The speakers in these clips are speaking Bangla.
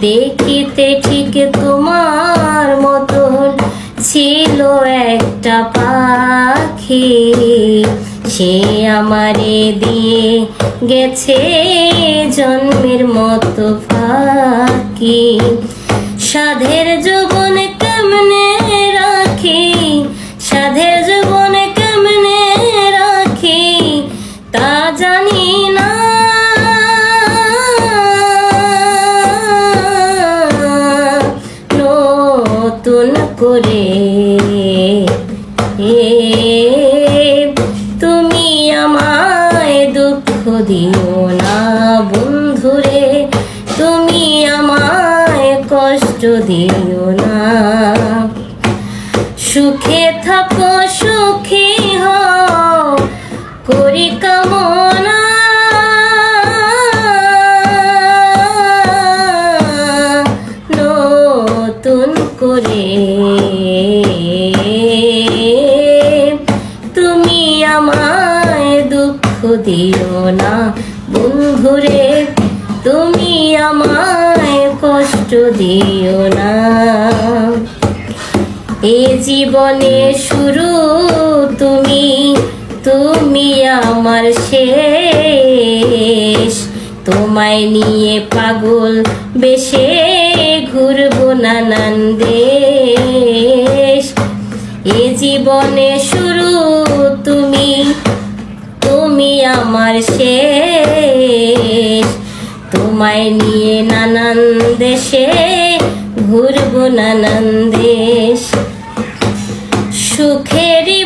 দেখিতে ঠিক তোমার মতন ছিল একটা পাখি। সে আমারে দিয়ে গেছে জন্মের মতো ফাঁকি। সাধের যৌবন নতুন করে। এ, তুমি আমায় দুঃখ দিও না বন্ধুরে। তুমি আমায় কষ্ট দিও না। সুখে থাকো দিও না। বন্ধুরে, তুমি আমায় কষ্ট দিও না। এ জীবনে শুরু তুমি তুমি আমার শেষ। তোমায় নিয়ে পাগল বেশে ঘুরবো নানান দেশ। এ জীবনে আমার শেষ। তোমায় নিয়ে নানান দেশে ঘুরবো নানান দেশ। সুখেরই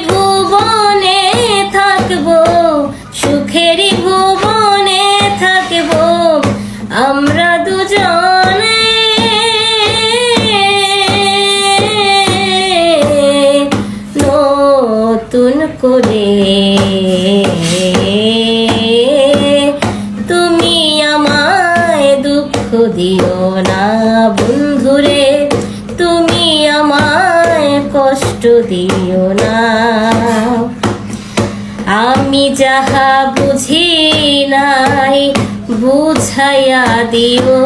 দিও না বন্ধুরে, তুমি আমায় কষ্ট দিও না। আমি যাহা বুঝি নাই, বুঝাইয়া দিও।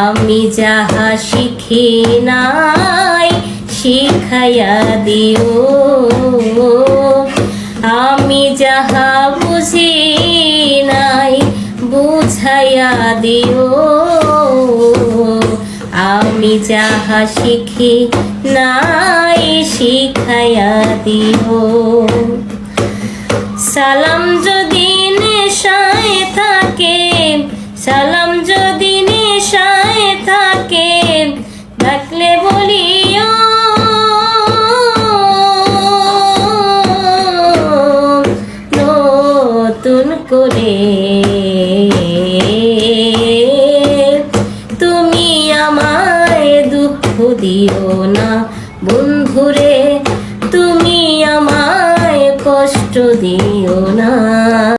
আমি যাহা শিখি নাই, শিখাইয়া দিও। বুঝাইয়া দিও। আমি যাহা শিখি নাই শিখাইয়া দিও। সালাম যদি দিও না। বন্ধুরে তুমি আমায় কষ্ট দিও না।